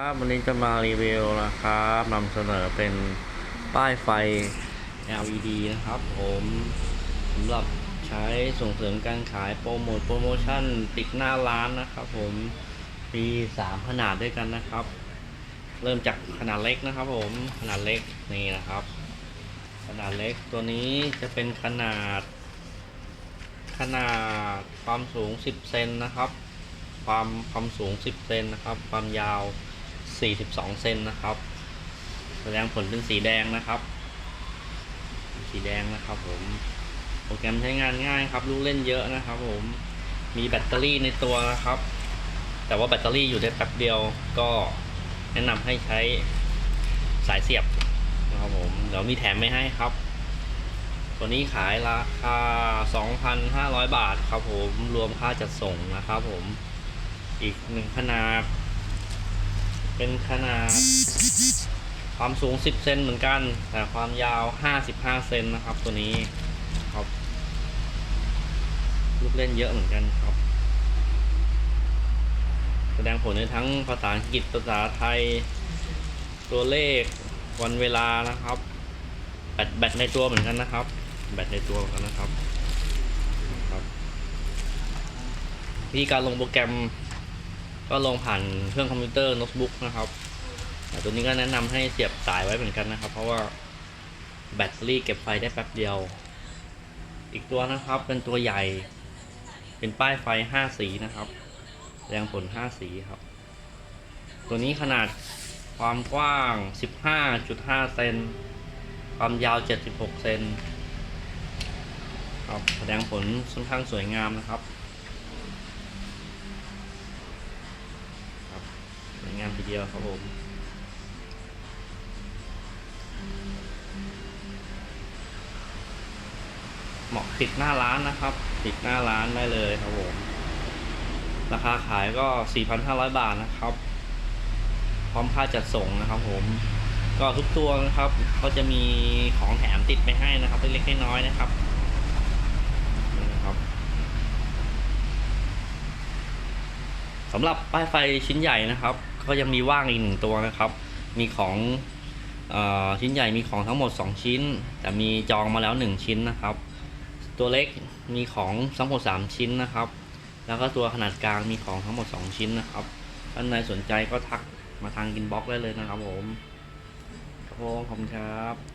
ครับวันนี้จะมารีวิวนะครับนำเสนอเป็นป้ายไฟ LED นะครับ ผมสำหรับใช้ส่งเสริมการขายโปรโมทโปรโมชั่นติดหน้าร้านนะครับผมมี3ขนาดด้วยกันนะครับ เริ่มจากขนาดเล็กนะครับ ผมขนาดเล็กนี่นะครับ ขนาดเล็กตัวนี้จะเป็นขนาด ขนาดความสูง 10เซนนะครับความความสูง 10 เซนนะครับ ความยาว 42 เซนนะครับ แสดงผลเป็นสีแดงนะครับ สีแดงนะครับผม โปรแกรมใช้งานง่ายครับ ลูกเล่นเยอะนะครับผม มีแบตเตอรี่ในตัวนะครับ แต่ว่าแบตเตอรี่อยู่ได้แป๊บเดียว ก็แนะนำให้ใช้สายเสียบนะครับผม เดี๋ยวมีแถมไม่ให้ครับ ตัวนี้ขายราคา 2,500 บาทครับผม รวมค่าจัดส่งนะครับผม อีกหนึ่งขนาด เป็นขนาด ความสูง 10 เซนเหมือนกัน แต่ความยาว 55 เซนนะครับ ตัวนี้ครับลูกเล่นเยอะเหมือนกันครับ แสดงผลในทั้งภาษาอังกฤษภาษาไทย ตัวเลขวันเวลานะครับ แบตแบตในตัวเหมือนกันนะครับ แบตในตัวเหมือนกันนะครับครับวิธีการลงโปรแกรม ก็ลงผ่านเครื่องคอมพิวเตอร์โน้ตบุ๊กนะครับแต่ตัวนี้ก็แนะนำให้เสียบสายไว้เหมือนกันนะครับ เพราะว่าแบตเตอรี่เก็บไฟได้แป๊บเดียว อีกตัวนะครับเป็นตัวใหญ่ เป็นป้ายไฟ 5 สีนะครับแสดงผล 5 สีครับ ตัวนี้ขนาดความกว้าง 15.5 เซน ความยาว 76 เซนครับแสดงผลค่อนข้างสวยงามนะครับ สวย งามทีเดียวครับผมเหมาะติดหน้าร้านนะครับ ติดหน้าร้านได้เลยครับผมราคาขายก็ 4,500 บาทนะครับ พร้อมค่าจัดส่งนะครับผมก็ทุกตัวนะครับ ก็จะมีของแถมติดไปให้นะครับเล็กๆน้อยๆนะครับนี่นะครับสำหรับป้ายไฟชิ้นใหญ่นะครับ ก็ยังมีว่างอีกหนึ่งตัวนะครับ มีของออชิ้นใหญ่มีของทั้งหมด 2 ชิ้น แต่มีจองมาแล้ว 1 ชิ้นนะครับ ตัวเล็กมีของทั้งหมด 3 ชิ้นนะครับ แล้วก็ตัวขนาดกลางมีของทั้งหมด 2 ชิ้นนะครับท่านใดสนใจก็ทักมาทางกินบ็อกได้เลยนะครับผมครับผมขอบคุณครับ